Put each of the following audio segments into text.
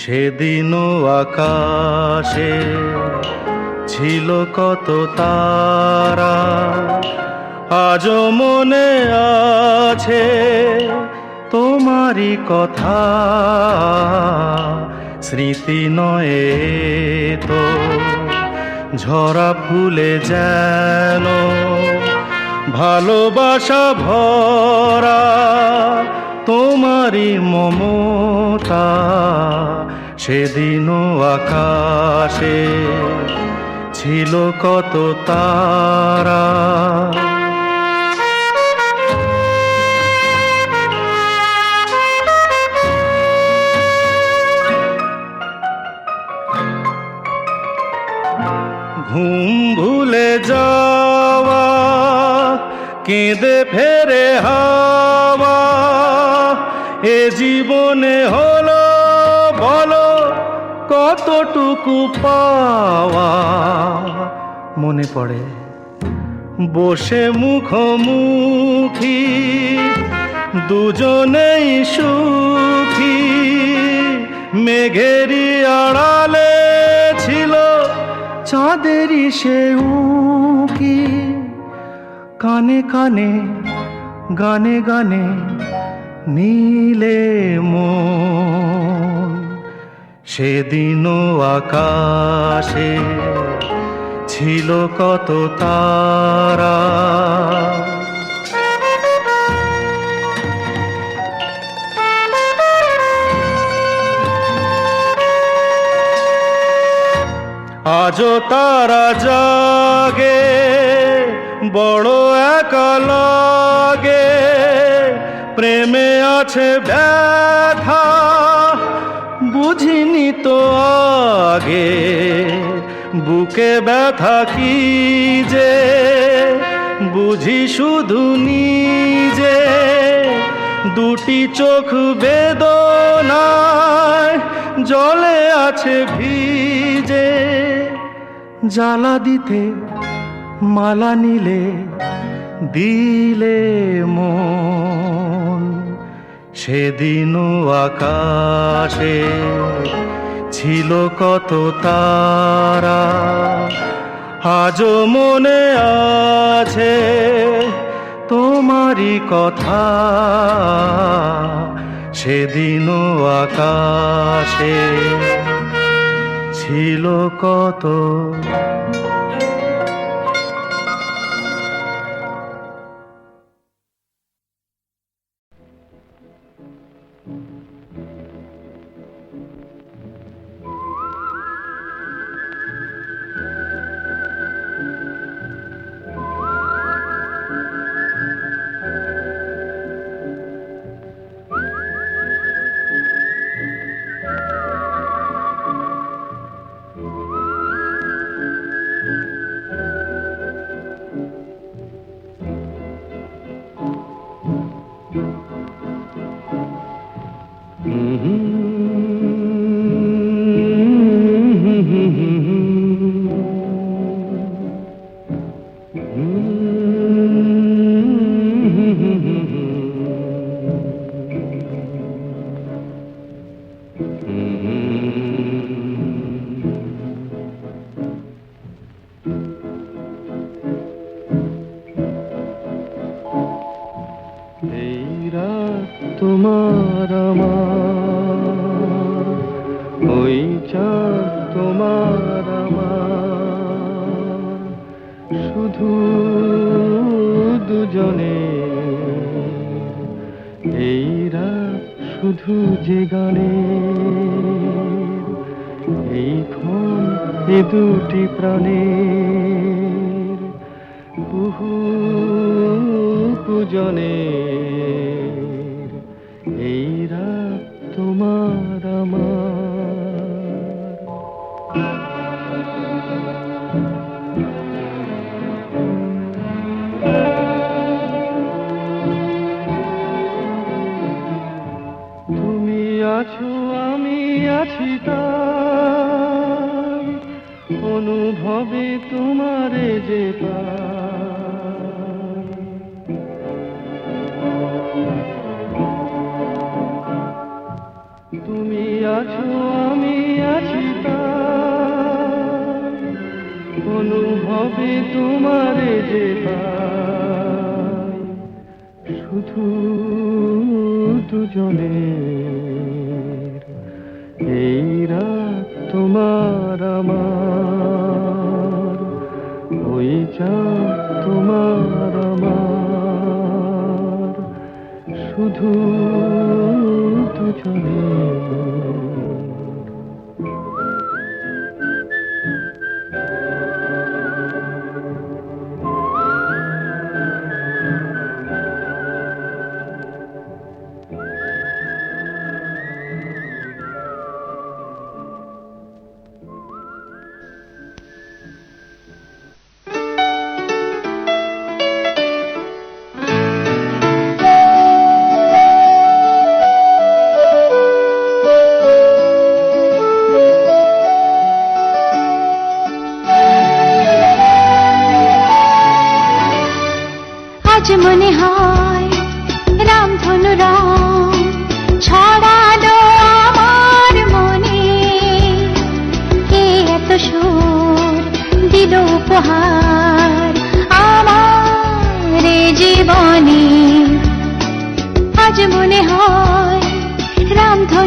সেদিনও আকাশে ছিল কত তারা আজও মনে আছে তোমারই কথা। স্মৃতি নয়ে তো, ঝরা ফুলে যেন ভালোবাসা ভরা তোমারই মমতা। সেদিনও আকাশে ছিল কত তারা ঘুম ভুলে যাওয়া, কেঁদে ফেরে হাওয়া। এ জীবনে হলো, বলো, কতটুকু পাওয়া? মনে পড়ে, বসে মুখোমুখি, দুজনেই সুখী। মেঘেরি আড়ালে চাঁদেরই সে উকি। কানে কানে গানে গানে নীলে মো সেদিনও আকাশে ছিল কত তারা। আজও তারা জাগে, বড় একা লাগে প্রেমে আছে ব্যথা, বুঝিনি তো আগে। বুকে ব্যথা কি যে, বুঝি শুধু নিজে। দুটি চোখ বেদনায় জলে আছে ভিজে। জ্বালা দিতে, মালা নিলে, দিলে মন। সেদিনও আকাশে ছিল কত তারা, আজও মনে আছে তোমারই কথা। সেদিনও আকাশে ছিল কত? শুধু যে গানে এই ক্ষণ এ দুটি প্রাণের বহু পূজনে আছো, আমি আছি অনুভবে তোমারে যে শুধু দুজনে এই রাত তোমার আমার, ওই চা তোমার আমার, শুধু দুজনে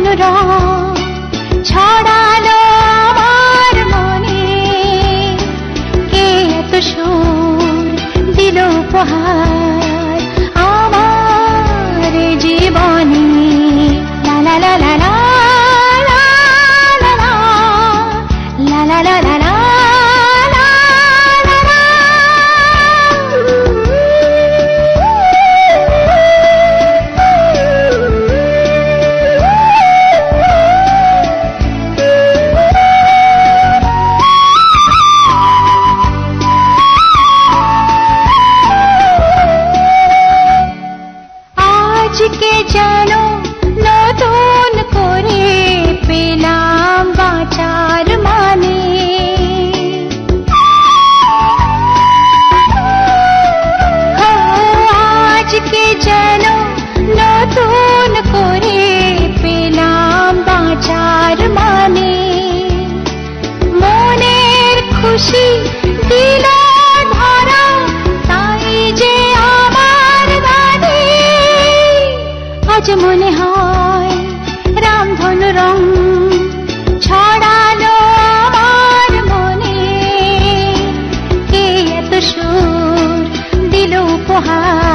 अनुराग আজ মনে হয় রামধনু রং ছড়ালো আমার মনে। কে এত সুর দিল উপহার?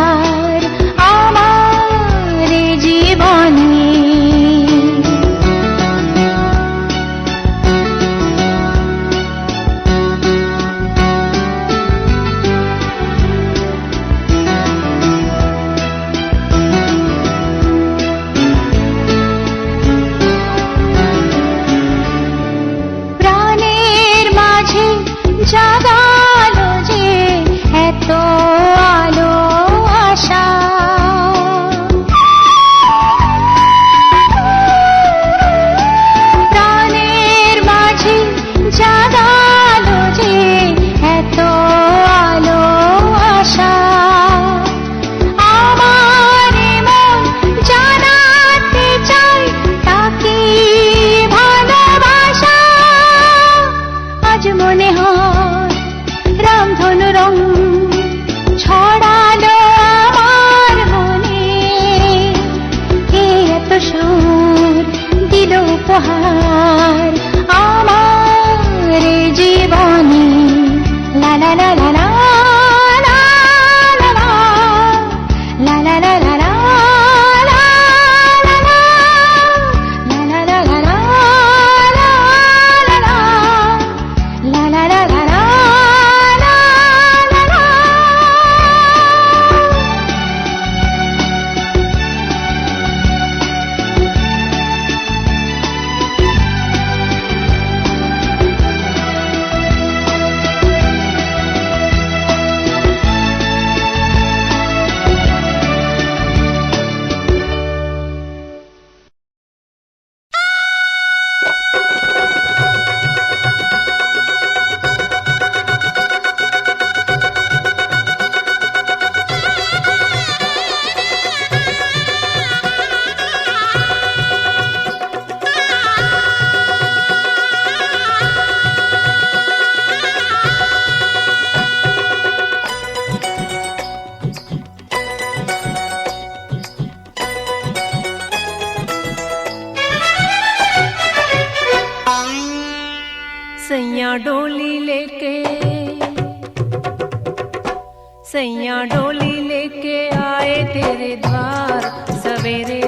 सैया डोली लेके आए तेरे द्वार। सवेरे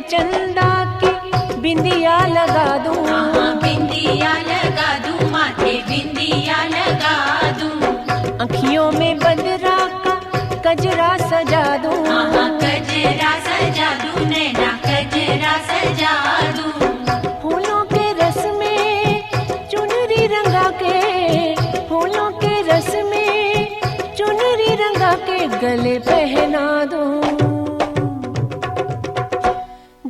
चंदा की बिंदिया लगा दूँ। हाँ, बिंदिया लगा दूँ माथे बिंदिया लगा दूँ। अखियों में बदरा का कजरा सजा दूँ। हाँ, हाँ, कजरा सजा दूँ नैना कजरा सजा दूँ।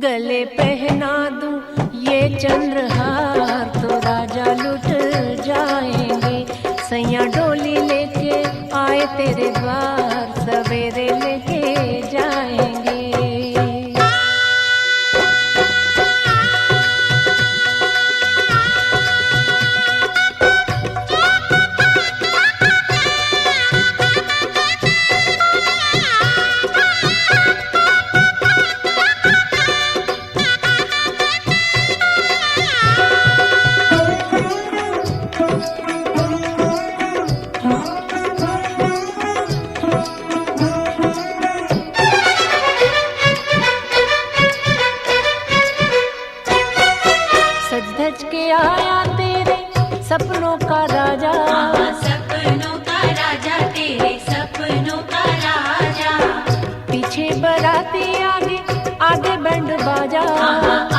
गले पहना दूँ, ये चंद्रहार तो राजा लुट जाएँगे। सैया डोली लेके आए तेरे द्वार। पीछे बराती आगे आगे बंड बाजा आहा, आहा।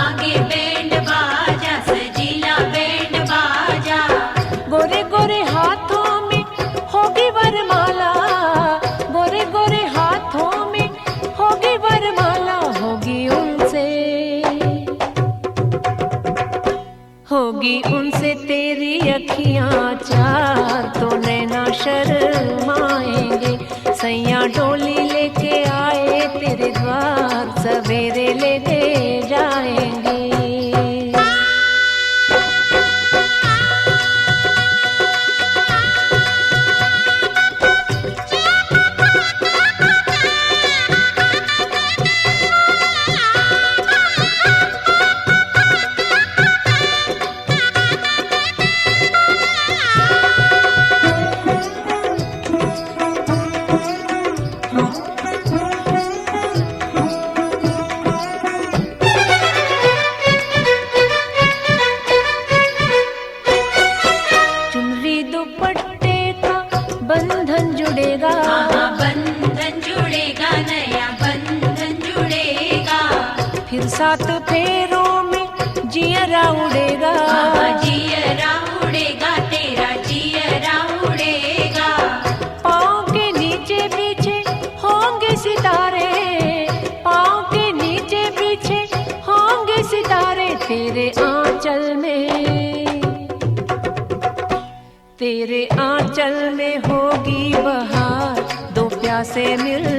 I emir